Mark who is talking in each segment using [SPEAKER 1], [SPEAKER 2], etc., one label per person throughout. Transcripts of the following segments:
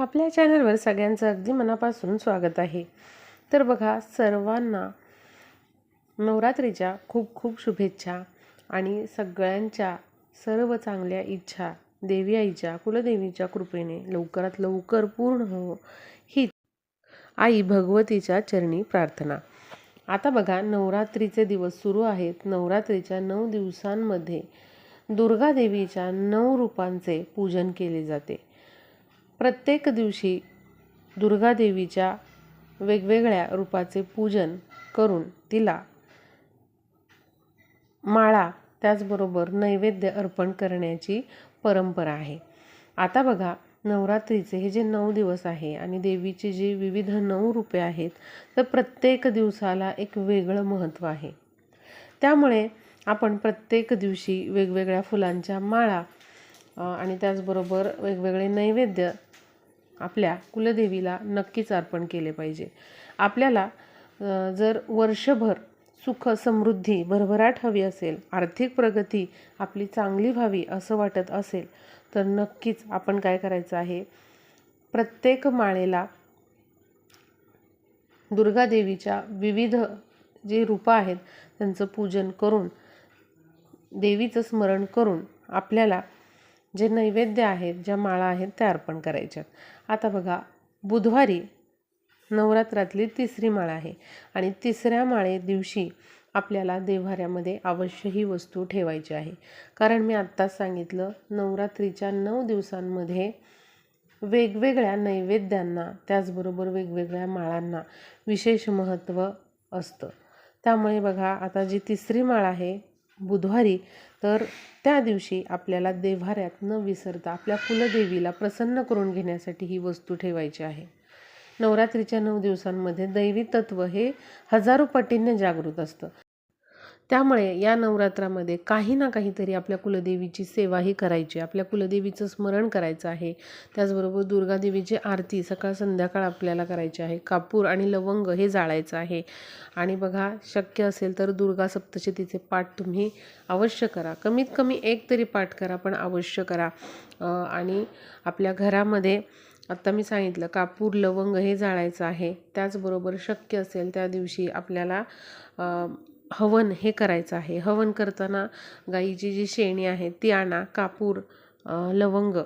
[SPEAKER 1] आपल्या चॅनलवर सगळ्यांचं अगदी मनापासून स्वागत आहे. तर बघा सर्वांना नवरात्रीच्या खूप खूप शुभेच्छा आणि सगळ्यांच्या सर्व चांगल्या इच्छा देवी आईच्या कुलदेवीच्या कृपेने लवकरात लवकर पूर्ण हो. ही आई भगवतीच्या चरणी प्रार्थना. आता बघा नवरात्रीचे दिवस सुरू आहेत. नवरात्रीच्या नऊ दिवसांमध्ये दुर्गा देवीच्या नऊ रूपांचे पूजन केले जाते. प्रत्येक दिवशी दुर्गादेवीच्या वेगवेगळ्या रूपाचे पूजन करून तिला माळा त्याचबरोबर नैवेद्य अर्पण करण्याची परंपरा आहे. आता बघा नवरात्रीचे हे जे नऊ दिवस आहे आणि देवीचे जी विविध नऊ रूपे आहेत तर प्रत्येक दिवसाला एक वेगळं महत्त्व आहे. त्यामुळे आपण प्रत्येक दिवशी वेगवेगळ्या फुलांच्या माळा आणि त्याचबरोबर वेगवेगळे नैवेद्य आपल्या कुलदेवीला नक्कीच अर्पण केले पाहिजे. आपल्याला जर वर्षभर सुख समृद्धी भरभराट हवी असेल आर्थिक प्रगती आपली चांगली व्हावी असं वाटत असेल तर नक्कीच आपण काय करायचं आहे? प्रत्येक माळेला दुर्गादेवीच्या विविध जे रूपं आहेत त्यांचं पूजन करून देवीचं स्मरण करून आपल्याला जे नैवेद्य आहेत ज्या माळा आहेत त्या अर्पण करायच्यात आता बघा बुधवारी नवरात्रातली तिसरी माळ आहे आणि तिसऱ्या माळे दिवशी आपल्याला देव्हाऱ्यामध्ये अवश्य ही वस्तू ठेवायची आहे. कारण मी आत्ताच सांगितलं नवरात्रीच्या नऊ दिवसांमध्ये वेगवेगळ्या नैवेद्यांना त्याचबरोबर वेगवेगळ्या माळांना विशेष महत्त्व असतं. त्यामुळे बघा आता जी तिसरी माळ आहे बुधवारी तर त्या दिवशी आपल्याला देव्हाऱ्यात न विसरता आपल्या कुलदेवीला प्रसन्न करून घेण्यासाठी ही वस्तू ठेवायची आहे. नवरात्रीच्या नऊ दिवसांमध्ये दैवी तत्व हे हजारो पटींनी जागृत असतं. त्यामुळे या नवरात्रामध्ये काही ना काहीतरी आपल्या कुलदेवीची सेवाही करायची आपल्या कुलदेवीचं स्मरण करायचं आहे. त्याचबरोबर दुर्गादेवीची आरती सकाळ संध्याकाळ आपल्याला करायची आहे. कापूर आणि लवंग हे जाळायचं आहे. आणि बघा शक्य असेल तर दुर्गा सप्तशतीचे पाठ तुम्ही अवश्य करा. कमीत कमी एक तरी पाठ करा पण अवश्य करा. आणि आपल्या घरामध्ये आत्ता मी सांगितलं कापूर लवंग हे जाळायचं आहे. त्याचबरोबर शक्य असेल त्या दिवशी आपल्याला हवन हे करायचं आहे. हवन करताना गाईची जी शेणी आहे ती आणा कापूर लवंग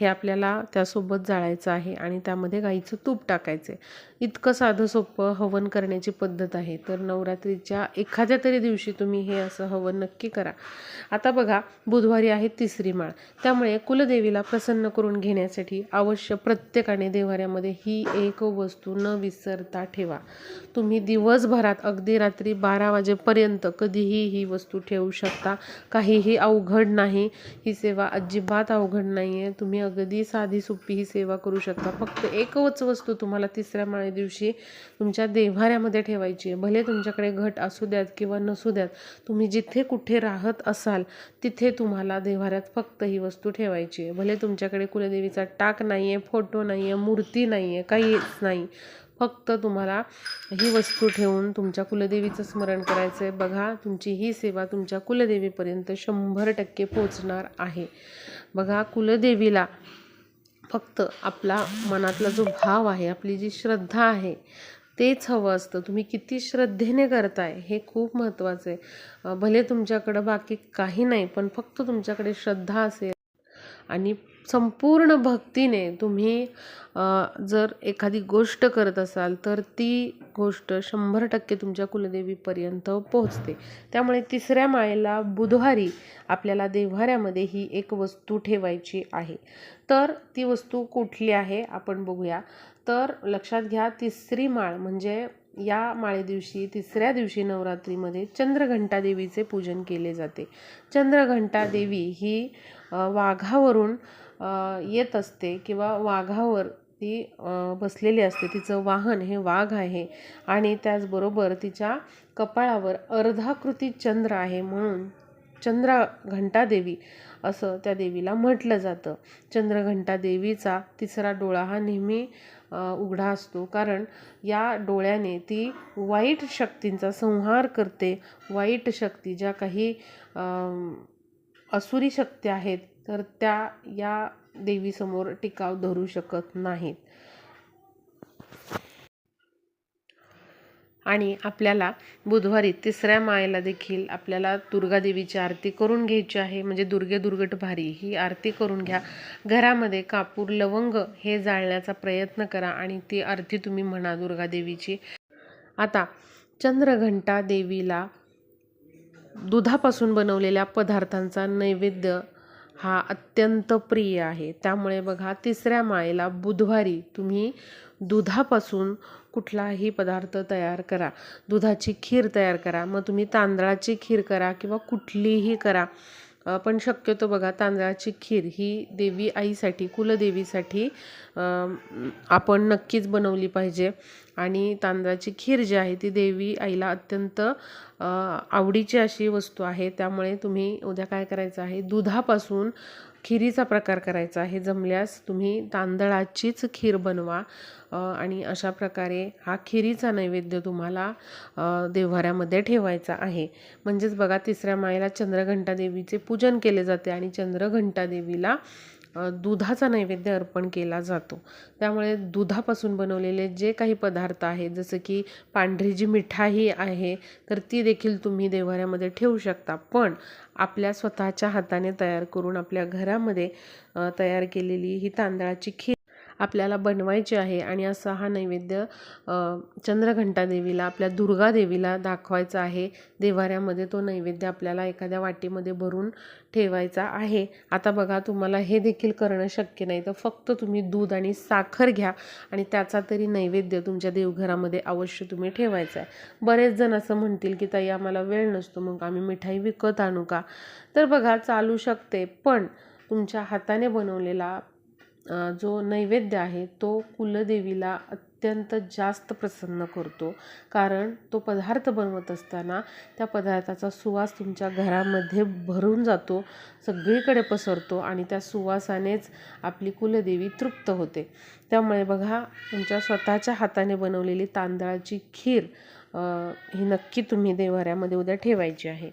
[SPEAKER 1] हे आपल्याला त्यासोबत जाळायचं आहे आणि त्यामध्ये गाईचं तूप टाकायचं आहे इतकं साधं सोपं हवन करण्याची पद्धत आहे. तर नवरात्रीच्या एखाद्या तरी दिवशी तुम्ही हे असं हवन नक्की करा. आता बघा बुधवारी आहे तिसरी माळ. त्यामुळे कुलदेवीला प्रसन्न करून घेण्यासाठी अवश्य प्रत्येकाने देवाऱ्यामध्ये ही एक वस्तू न विसरता ठेवा. तुम्ही दिवसभरात अगदी रात्री बारा वाजेपर्यंत कधीही ही वस्तू ठेवू शकता. काहीही अवघड नाही. ही सेवा अजिबात अवघड नाही आहे तुम्ही अगदी साधी सोपी ही सेवा करू शकता. फक्त एकच वस्तू तुम्हाला तिसऱ्या माळे दिवशी तुमच्या देव्हाऱ्यामध्ये ठेवायची आहे. भले तुमच्याकडे घट असू द्यात किंवा नसू द्यात तुम्ही जिथे कुठे राहत असाल तिथे तुम्हाला देव्हाऱ्यात फक्त ही वस्तू ठेवायची आहे. भले तुमच्याकडे कुलदेवीचा टाक नाही आहे फोटो नाही आहे मूर्ती नाही आहे काहीच नाही. फक्त तुम्हाला ही वस्तू ठेवून तुमच्या कुलदेवीचं स्मरण करायचं आहे बघा तुमची ही सेवा तुमच्या कुलदेवीपर्यंत शंभर टक्के पोचणार आहे. बघा कुलदेवीला फक्त आपला मनातला जो भाव आहे आपली जी श्रद्धा आहे तेच हवं असतं. तुम्ही किती श्रद्धेने करताय हे खूप महत्त्वाचं आहे भले तुमच्याकडं बाकी काही नाही पण फक्त तुमच्याकडे श्रद्धा असेल आणि संपूर्ण भक्तीने तुम्ही जर एखादी गोष्ट करत असाल तर ती गोष्ट शंभर टक्के तुमच्या कुलदेवीपर्यंत पोहोचते. त्यामुळे तिसऱ्या माळेला बुधवारी आपल्याला देव्हाऱ्यामध्ये ही एक वस्तू ठेवायची आहे. तर ती वस्तू कुठली आहे आपण बघूया. तर लक्षात घ्या तिसरी माळ म्हणजे या माळे दिवशी तिसऱ्या दिवशी नवरात्रीमध्ये चंद्रघंटा देवीचे पूजन केले जाते. चंद्रघंटा देवी ही वाघावरून येत असते किंवा वाघावर ती बसलेली असते. तिचं वाहन हे वाघ आहे आणि त्याचबरोबर तिच्या कपाळावर अर्धाकृती चंद्र आहे म्हणून चंद्रा घंटादेवी असं त्या देवीला म्हटलं जातं. चंद्रघंटा देवीचा तिसरा डोळा हा नेहमी उघडा असतो. कारण या डोळ्याने ती वाईट शक्तींचा संहार करते. वाईट शक्ती ज्या काही असुरी शक्ती आहेत तर त्या या देवीसमोर टिकाव धरू शकत नाहीत. आणि आपल्याला बुधवारी तिसऱ्या मायेला देखील आपल्याला दुर्गादेवीची आरती करून घ्यायची आहे. म्हणजे दुर्गे दुर्गट भारी ही आरती करून घ्या. घरामध्ये कापूर लवंग हे जाळण्याचा प्रयत्न करा आणि ती आरती तुम्ही म्हणा दुर्गादेवीची आता चंद्रघंटा देवीला दुधापासून बनवलेल्या पदार्थांचा नैवेद्य हा अत्यंत प्रिय आहे. त्यामुळे बघा तिसऱ्या माळेला बुधवारी तुम्ही दुधापासून कुठलाही पदार्थ तयार करा. दुधाची खीर तयार करा. मग तुम्ही तांदळाची खीर करा किंवा कुठलीही करा. पण शक्यतो बघा तांदळाची खीर ही देवी आईसाठी कुलदेवीसाठी आपण नक्कीच बनवली पाहिजे. आणि तांदळाची खीर जी आहे ती देवी आईला अत्यंत आवडीची अशी वस्तू आहे. त्यामुळे तुम्ही उद्या काय करायचं आहे दुधापासून खिरीचा प्रकार करायचा आहे. जमल्यास तुम्ही तांदळाचीच खीर बनवा. आणि अशा प्रकारे हा खिरीचा नैवेद्य तुम्हाला देव्हाऱ्यामध्ये ठेवायचा आहे. म्हणजेच बघा तिसऱ्या माळेला चंद्रघंटा देवीचे पूजन केले जाते आणि चंद्रघंटा देवीला दुधाचा नैवेद्य अर्पण केला जातो. त्यामुळे दुधापासून बनवलेले जे काही पदार्थ आहेत जसं की पांढरी जी मिठाई आहे तर ती देखील तुम्ही देव्हाऱ्यामध्ये ठेवू शकता. पण आपल्या स्वतःच्या हाताने तयार करून आपल्या घरामध्ये तयार केलेली ही तांदळाची खीर आपल्याला बनवायची आहे आणि असा हा नैवेद्य चंद्रघंटा देवीला आपल्या दुर्गा देवीला दाखवायचा आहे. देवाऱ्यामध्ये तो नैवेद्य आपल्याला एखाद्या वाटीमध्ये भरून ठेवायचा आहे. आता बघा तुम्हाला हे देखील करणं शक्य नाही तर फक्त तुम्ही दूध आणि साखर घ्या आणि त्याचा तरी नैवेद्य तुमच्या देवघरामध्ये अवश्य तुम्ही ठेवायचा आहे. बरेच जण असं म्हणतील की ताई आम्हाला वेळ नसतो मग आम्ही मिठाई विकत आणू का? तर बघा चालू शकते पण तुमच्या हाताने बनवलेला जो नैवेद्य आहे तो कुलदेवीला अत्यंत जास्त प्रसन्न करतो. कारण तो पदार्थ बनवत असताना त्या पदार्थाचा सुवास तुमच्या घरामध्ये भरून जातो सगळीकडे पसरतो आणि त्या सुवासानेच आपली कुलदेवी तृप्त होते. त्यामुळे बघा तुमच्या स्वतःच्या हाताने बनवलेली तांदळाची खीर ही नक्की तुम्ही देवाऱ्यामध्ये उद्या ठेवायची आहे.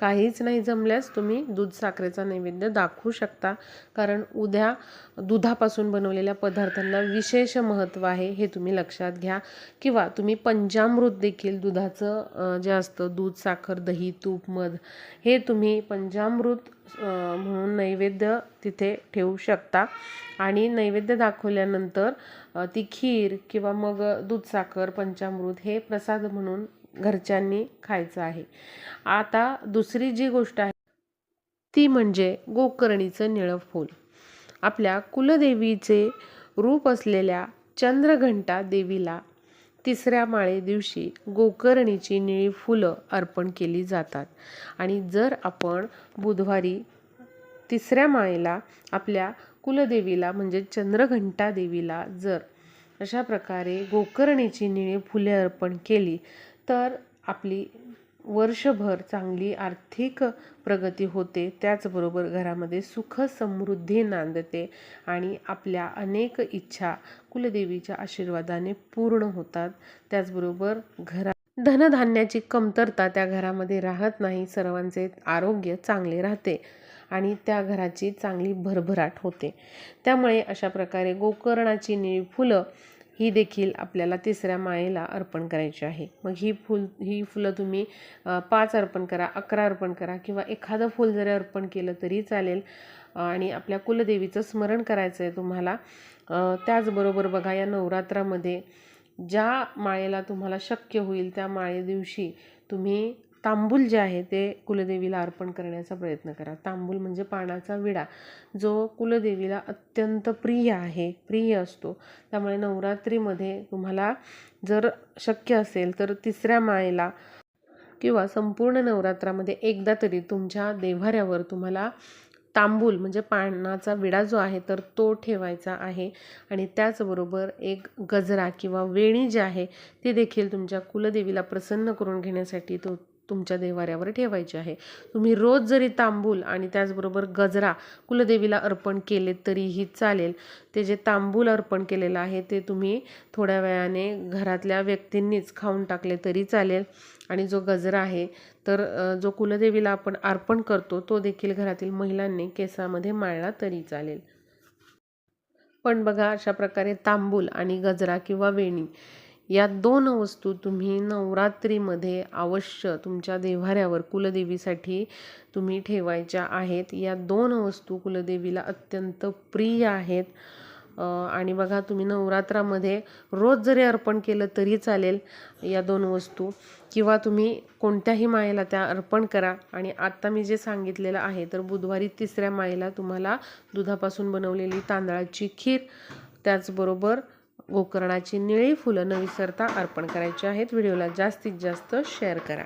[SPEAKER 1] काहीच नाही जमल्यास तुम्ही दूध साखरेचा नैवेद्य दाखवू शकता. कारण उद्या दुधापासून बनवलेल्या पदार्थांना विशेष महत्त्व आहे हे तुम्ही लक्षात घ्या. किंवा तुम्ही पंचामृत देखील दुधाचं जे असतं दूध साखर दही तूप मध हे तुम्ही पंचामृत म्हणून नैवेद्य तिथे ठेवू शकता. आणि नैवेद्य दाखवल्यानंतर ती खीर किंवा मग दूध साखर पंचामृत हे प्रसाद म्हणून घरच्यांनी खायचं आहे. आता दुसरी जी गोष्ट आहे ती म्हणजे गोकर्णीचं निळं फूल आपल्या कुलदेवीचे रूप असलेल्या चंद्रघंटा देवीला तिसऱ्या माळे दिवशी गोकर्णीची निळी फुलं अर्पण केली जातात. आणि जर आपण बुधवारी तिसऱ्या माळेला आपल्या कुलदेवीला म्हणजे चंद्रघंटा देवीला जर अशा प्रकारे गोकर्णीची निळी फुले अर्पण केली तर आपली वर्षभर चांगली आर्थिक प्रगती होते त्याचबरोबर घरामध्ये सुख समृद्धी नांदते आणि आपल्या अनेक इच्छा कुलदेवीच्या आशीर्वादाने पूर्ण होतात. त्याचबरोबर घरा धनधान्याची कमतरता त्या घरामध्ये राहत नाही सर्वांचे आरोग्य चांगले राहते आणि त्या घराची चांगली भरभराट होते. त्यामुळे अशा प्रकारे गोकर्णाची निळी फुलं ही देखील आपल्याला तिसऱ्या माळेला अर्पण करायची आहे. मग ही फुल ही फुलं तुम्ही पाच अर्पण करा अकरा अर्पण करा किंवा एखादं फुल जरी अर्पण केलं तरी चालेल. आणि आपल्या कुलदेवीचं स्मरण करायचं आहे तुम्हाला त्याचबरोबर बघा या नवरात्रामध्ये ज्या माळेला तुम्हाला शक्य होईल त्या माळे दिवशी तुम्ही तांबूल जे आहे ते कुलदेवीला अर्पण करण्याचा प्रयत्न करा. तांबूल म्हणजे पानाचा विडा. जो कुलदेवीला अत्यंत प्रिय आहे प्रिय असतो. त्यामुळे नवरात्रीमध्ये तुम्हाला जर शक्य असेल तर तिसऱ्या माळेला किंवा संपूर्ण नवरात्रामध्ये एकदा तरी तुमच्या देव्हाऱ्यावर तुम्हाला तांबूल म्हणजे पानाचा विडा जो आहे तर तो ठेवायचा आहे. आणि त्याचबरोबर एक गजरा किंवा वेणी जी आहे ती देखील तुमच्या कुलदेवीला प्रसन्न करून घेण्यासाठी तो तुमच्या देवाऱ्यावर ठेवायचे आहे. तुम्ही रोज जरी तांबूल आणि त्याचबरोबर गजरा कुलदेवीला अर्पण केले तरीही चालेल. ते जे तांबूल अर्पण केलेलं आहे ते तुम्ही थोड्या वेळाने घरातल्या व्यक्तींनीच खाऊन टाकले तरी चालेल. आणि जो गजरा आहे तर जो कुलदेवीला आपण अर्पण करतो तो देखील घरातील महिलांनी केसामध्ये माळला तरी चालेल. पण बघा अशा प्रकारे तांबूल आणि गजरा किंवा वेणी या दोन वस्तू तुम्ही नवरात्रीमध्ये अवश्य तुमच्या देव्हाऱ्यावर कुलदेवीसाठी तुम्ही ठेवायच्या आहेत. या दोन वस्तू कुलदेवीला अत्यंत प्रिय आहेत. आणि बघा तुम्ही नवरात्रामध्ये रोज जरी अर्पण केलं तरी चालेल या दोन वस्तू. किंवा तुम्ही कोणत्याही मायेला त्या अर्पण करा. आणि आत्ता मी जे सांगितलेलं आहे तर बुधवारी तिसऱ्या मायेला तुम्हाला दुधापासून बनवलेली तांदळाची खीर त्याचबरोबर गोकर्णाची निळी फुलं न विसरता अर्पण करायची आहेत. व्हिडिओला जास्तीत जास्त शेअर करा.